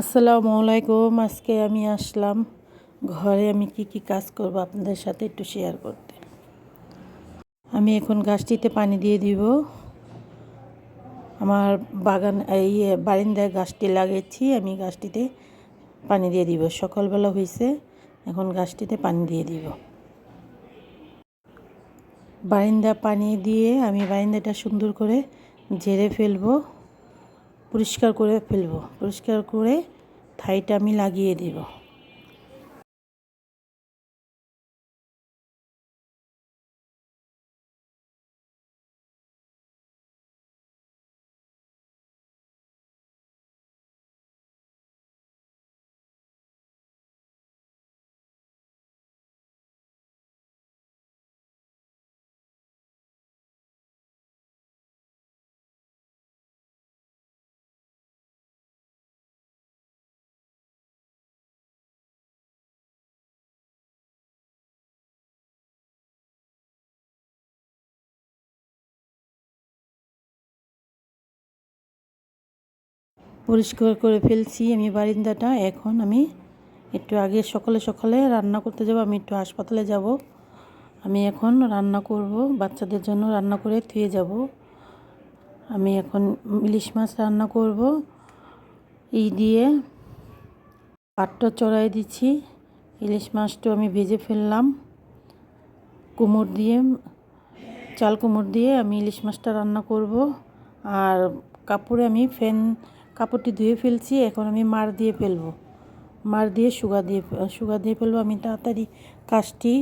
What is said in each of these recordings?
আসসালামু আলাইকুম। আজকে আমি আসলাম ঘরে। আমি কি কি কাজ করব আপনাদের সাথে একটু শেয়ার করতে। আমি এখন গাছটিতে পানি দিয়ে দিব। আমার বাগান, এই বারিন্দায় গাছটি লাগিয়েছি। আমি গাছটিতে পানি দিয়ে দিব। সকালবেলা হয়েছে এখন গাছটিতে পানি দিয়ে দিব। বারিন্দা পানি দিয়ে আমি বারিন্দাটা সুন্দর করে ঝেড়ে ফেলব। পরিষ্কার করে ফেলব। পরিষ্কার করে থাইটা আমি লাগিয়ে দেব। পরিষ্কার করে ফেলছি আমি বারিন্দাটা। এখন আমি একটু আগে সকালে সকালে রান্না করতে যাব, আমি একটু হাসপাতালে যাব। আমি এখন রান্না করব, বাচ্চাদের জন্য রান্না করে থুয়ে যাব। আমি এখন ইলিশ মাছ রান্না করব। এই দিয়ে পাটটা চড়াই দিচ্ছি। ইলিশ মাছটা আমি ভেজে ফেললাম। কুমড় দিয়ে, চাল কুমড় দিয়ে আমি ইলিশ মাছটা রান্না করব। আর কাপড়ে আমি ফ্যান কাপড়টি ধুয়ে ফেলছি, এখন আমি মার দিয়ে ফেলব। মার দিয়ে সুগা দিয়ে সুগা দিয়ে ফেলব। আমি তাড়াতাড়ি কাজটি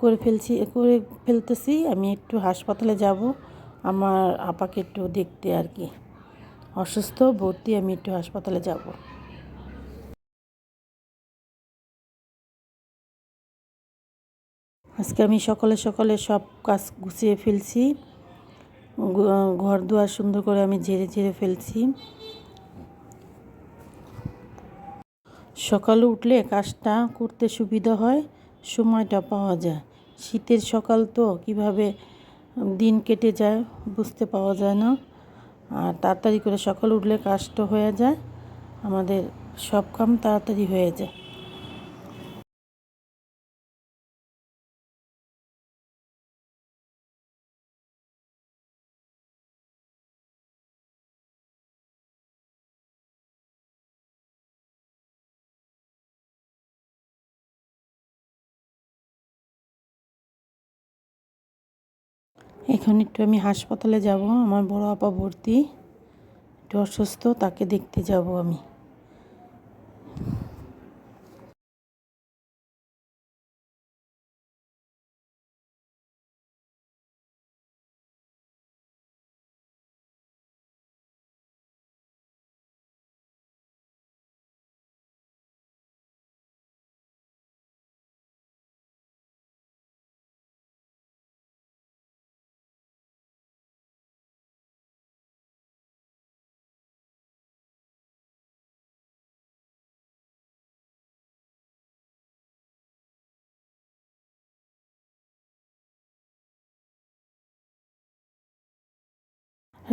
করে ফেলছি, করে ফেলতেছি। আমি একটু হাসপাতালে যাব, আমার আপাকে একটু দেখতে আর কি। অসুস্থ, ভর্তি, আমি একটু হাসপাতালে যাব। আজকে আমি সকালে সকালে সব কাজ গুছিয়ে ফেলছি। ঘর দুয়ার সুন্দর করে আমি ঝেড়ে ঝেড়ে ফেলছি। সকালে উঠলে কাজটা করতে সুবিধা হয়, সময়টা পাওয়া যায়। শীতের সকাল তো কীভাবে দিন কেটে যায় বুঝতে পাওয়া যায় না। আর তাড়াতাড়ি করে সকাল উঠলে কাজটা হয়ে যায়, আমাদের সব কাম তাড়াতাড়ি হয়ে যায়। এখন একটু আমি হাসপাতালে যাব, আমার বড় আপা ভর্তি, একটু অসুস্থ, তাকে দেখতে যাব আমি।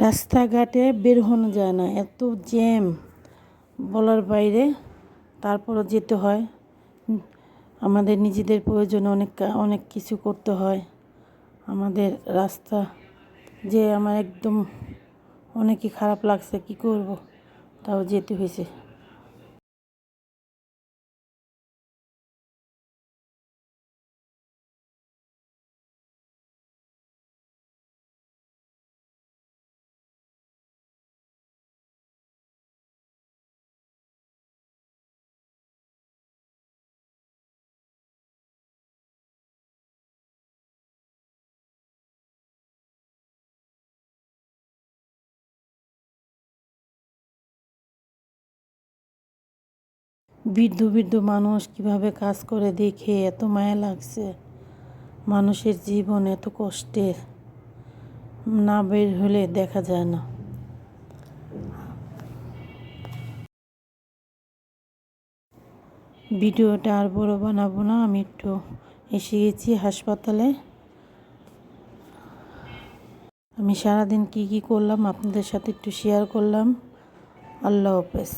রাস্তাঘাটে বের হনো যায় না। এত জ্যাম বলার বাইরে তারপরও যেতে হয়। আমাদের নিজেদের প্রয়োজনে অনেক অনেক কিছু করতে হয়। আমাদের রাস্তা যে আমার একদম অনেকই খারাপ লাগছে, কি করব? তাও যেতে হয়েছে। বৃদ্ধ বৃদ্ধ মানুষ কীভাবে কাজ করে দেখে এত মায়া লাগছে। মানুষের জীবন এত কষ্টের। না বের হলে দেখা যায় না। ভিডিওটা আর বড় বানাবো না, আমি একটু এসে গেছি হাসপাতালে। আমি সারাদিন কি কি করলাম আপনাদের সাথে একটু শেয়ার করলাম। আল্লাহ হাফেজ।